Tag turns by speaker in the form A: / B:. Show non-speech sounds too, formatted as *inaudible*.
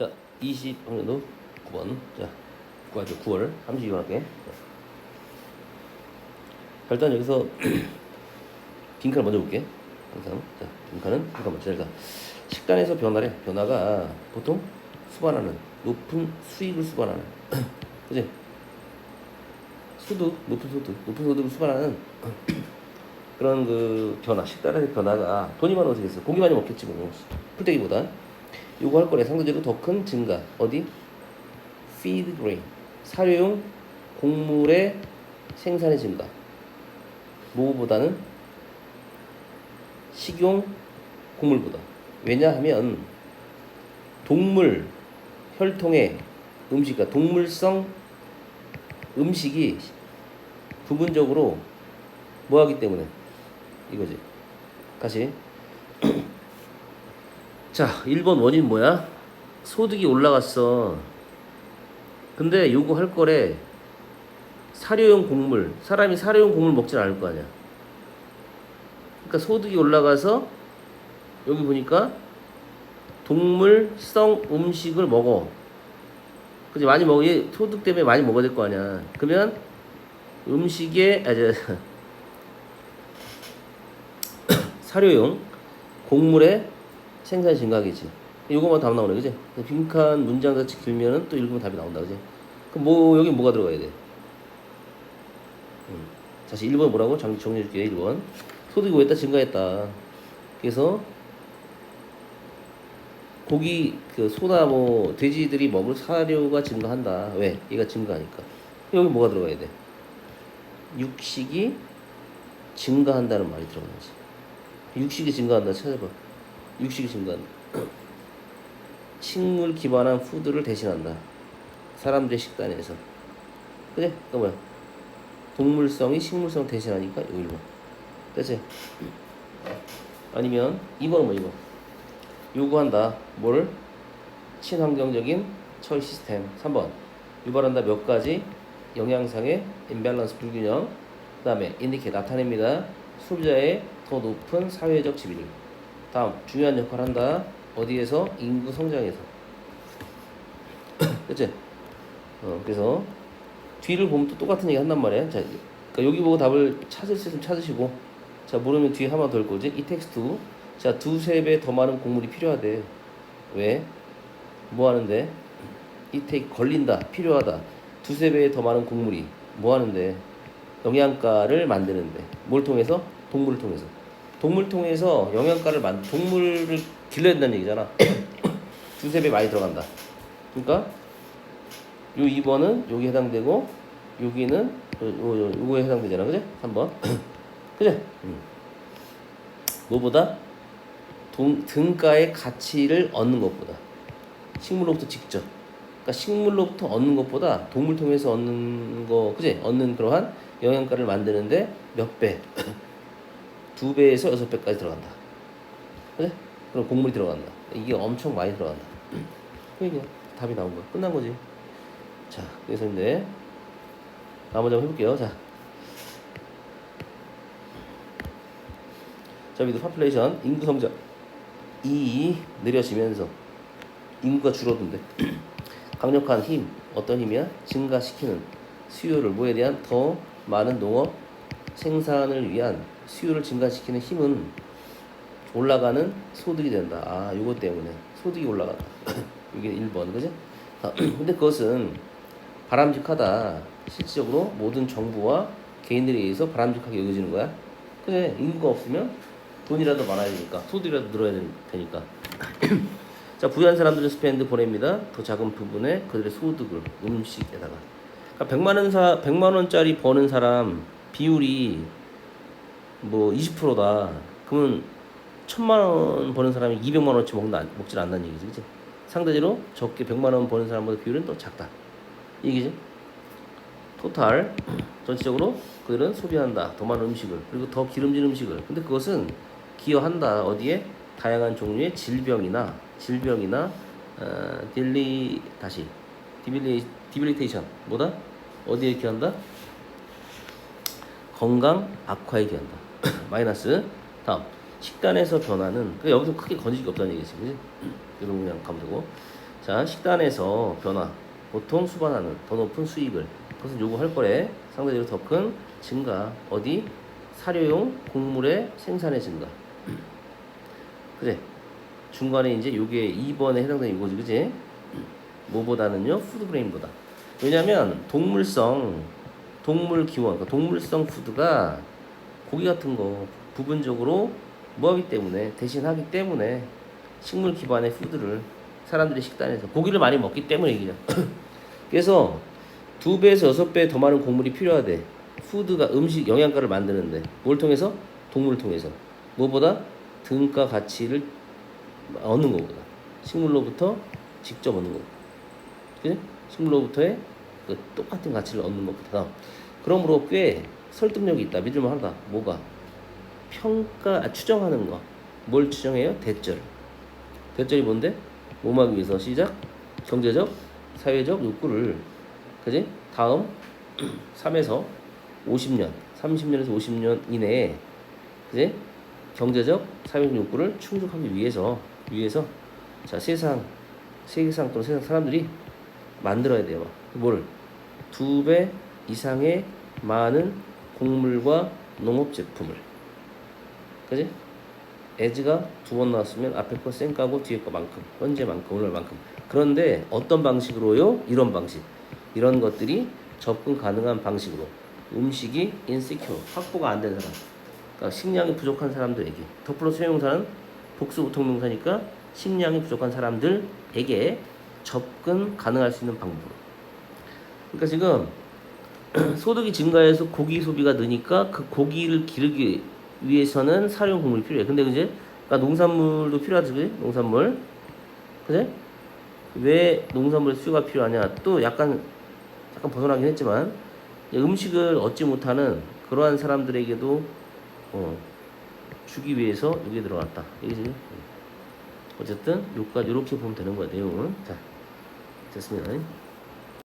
A: 자, 20학년도 9번. 자, 9월, 9월 32번 할게. 자, 자, 일단 여기서 *clears throat* 빈칸을 먼저 볼게. 항상. 자, 빈칸은 빈칸 먼저. 자, 식단에서 변화래. 변화가 보통 수반하는 높은 수익을 수반하는. *clears throat* 그지? 소득, 높은 소득, 높은 소득을 수반하는 *clears throat* 그런 그 변화, 식단의 변화가 돈이 많으면 어떻게 겠어 고기 많이 먹겠지 뭐. 풀떼기보다. 요거 할 거래 상대적으로 더 큰 증가. 어디? feed grain. 사료용 곡물의 생산의 증가. 뭐보다는 식용 곡물보다. 왜냐하면 동물 혈통의 음식, 그러니까 동물성 음식이 부분적으로 뭐 하기 때문에 이거지. 다시. 자, 1번 원인 뭐야? 소득이 올라갔어. 근데 요거 할 거래. 사료용 곡물. 사람이 사료용 곡물 먹진 않을 거 아니야. 그러니까 소득이 올라가서 여기 보니까 동물성 음식을 먹어. 그지 많이 먹어. 얘 소득 때문에 많이 먹어야 될 거 아니야. 그러면 음식에 아 저, *coughs* 사료용 곡물의 생산 증가겠지. 요거만 답 나오네, 그지? 빈칸 문장 같이 길면은 또 읽으면 답이 나온다, 그지? 그럼 뭐 여기 뭐가 들어가야 돼? 음. 다시 1번 뭐라고? 정, 정리해줄게 1번 소득이 왜다 증가했다 그래서 고기 그 소나 뭐 돼지들이 먹을 사료가 증가한다 왜? 얘가 증가하니까 여기 뭐가 들어가야 돼? 육식이 증가한다는 말이 들어가야지 육식이 증가한다 찾아봐 증가한다 식물 기반한 푸드를 대신한다. 사람들의 식단에서. 그래? 또 뭐야? 동물성이 식물성 대신하니까 여기 1번 됐지? 아니면 2번은 뭐 2번 요구한다. 뭐를? 친환경적인 처리 시스템. 3번. 유발한다 몇 가지? 영양상의 임밸런스 불균형. 그 다음에 인디케 나타냅니다. 소비자의 더 높은 사회적 지위를 다음 중요한 역할을 한다 어디에서? 인구 성장에서 그치? 어, 그래서 뒤를 보면 또 똑같은 얘기 한단 말이야. 자, 그러니까 여기 보고 답을 찾을 수 있으면 찾으시고, 자, 모르면 뒤에 하나 더올 거지. 이 텍스트. 자, 두세 배 더 많은 곡물이 필요하대. 왜? 뭐 하는데? 이텍 걸린다. 필요하다. 두세 배 더 많은 곡물이 뭐 하는데? 영양가를 만드는데. 뭘 통해서? 동물을 통해서. 동물 통해서 영양가를 만, 동물을 길러야 된다는 얘기잖아. *coughs* 두세 배 많이 들어간다. 그러니까 요 2번은 여기 해당되고 여기는 요, 요, 요, 요거에 해당되잖아 그지? 3번 *coughs* 그지? 음. 뭐보다 동, 등가의 가치를 얻는 것보다 식물로부터 직접 그러니까 식물로부터 얻는 것보다 동물 통해서 얻는 거 그지? 얻는 그러한 영양가를 만드는데 몇 배? *coughs* 두 배에서 여섯 배까지 들어간다 그지? 그럼 곡물이 들어간다 이게 엄청 많이 들어간다 *clears throat* 그게 답이 나온 거야 끝난 거지 자, 그래서 이제 나머지 한번 해볼게요. 자, 자, 위드 파플레이션 인구 성장 이 느려지면서 인구가 줄어든대. *clears throat* 강력한 힘, 어떤 힘이야? 증가시키는 수요를 뭐에 대한 더 많은 농업 생산을 위한 수요를 증가시키는 힘은 올라가는 소득이 된다. 아, 요거 때문에 소득이 올라간다. *clears throat* 이게 1번, 그지? 아, *clears throat* 근데 그것은 바람직하다. 실질적으로 모든 정부와 개인들에 의해서 바람직하게 여겨지는 거야. 그래, 인구가 없으면 돈이라도 많아야 되니까, 소득이라도 늘어야 되니까. *clears throat* 자, 부유한 사람들은 스펜드 보냅니다. 더 작은 부분에 그들의 소득을 음식에다가. 그러니까 100만 원 사, 100만 원짜리 버는 사람 비율이 뭐 20%다. 그러면 1000만 원 버는 사람이 200만 원어치 먹는 먹질 않는 얘기지, 그치? 상대적으로 적게 100만 원 버는 사람보다 비율은 더 작다. 이 얘기지? 토탈 전체적으로 그들은 소비한다. 더 많은 음식을 그리고 더 기름진 음식을. 근데 그것은 기여한다. 어디에? 다양한 종류의 질병이나 질병이나 어, 딜리 다시 디빌리 디빌리테이션 뭐다? 어디에 기여한다? 건강 악화에 기여한다. *coughs* 마이너스 다음 식단에서 변화는 그 여기서 크게 건질 게 없다는 얘기지, 그지? 이런 그냥 가면 되고 자, 식단에서 변화. 보통 수반하는 더 높은 수익을 그것은 요구할 거래. 상대적으로 더 큰 증가. 어디? 사료용 곡물의 생산의 증가. *coughs* 그래. 중간에 이제 요게 2번에 해당되는 이거지, 그지? *coughs* 뭐보다는요, 푸드브레인보다. 왜냐면 동물성, 동물 기원, 그러니까 동물성 푸드가 고기 같은 거 부분적으로 뭐 하기 때문에, 대신하기 때문에 식물 기반의 푸드를 사람들이 식단에서 고기를 많이 먹기 때문에 얘기죠. *clears throat* 그래서 두 배에서 여섯 배 더 많은 곡물이 필요하대. 푸드가 음식 영양가를 만드는데 뭘 통해서? 동물을 통해서. 무엇보다 등가 가치를 얻는 거보다 식물로부터 직접 얻는 거. 그지? 식물로부터의 그 똑같은 가치를 얻는 것보다 그러므로 꽤 설득력이 있다. 믿을만 하다. 뭐가? 평가 아, 추정하는 거. 뭘 추정해요? 대절. 대절이 뭔데? 몸하기 위해서 시작. 경제적, 사회적 욕구를 그지? 다음 3에서 50년, 30년에서 50년 이내에 그지? 경제적, 사회적 욕구를 충족하기 위해서 위해서 자 세상 세계상 또는 세상 사람들이 만들어야 돼요. 뭘? 두 배 이상의 많은 곡물과 농업 제품을. 그지? 에즈가 두 번 나왔으면 앞에 거 쌩 까고 뒤에 거만큼 현재만큼 오늘만큼 그런데 어떤 방식으로요? 이런 방식 이런 것들이 접근 가능한 방식으로 음식이 인시큐 확보가 안 된 사람 그러니까 식량이 부족한 사람들에게 덧플러스 수용사는 복수 보통명사니까 식량이 부족한 사람들에게 접근 가능할 수 있는 방법으로 그러니까 지금 *clears throat* 소득이 증가해서 고기 소비가 느니까 그 고기를 기르기 위해서는 사료 곡물이 필요해. 근데 이제 그러니까 농산물도 필요하지, 그지? 농산물, 그지? 왜 농산물 수요가 필요하냐? 또 약간 약간 벗어나긴 했지만 음식을 얻지 못하는 그러한 사람들에게도 어, 주기 위해서 이게 들어갔다. 이게 어쨌든 요까지 이렇게 보면 되는 거야 내용은. 자, 됐습니다.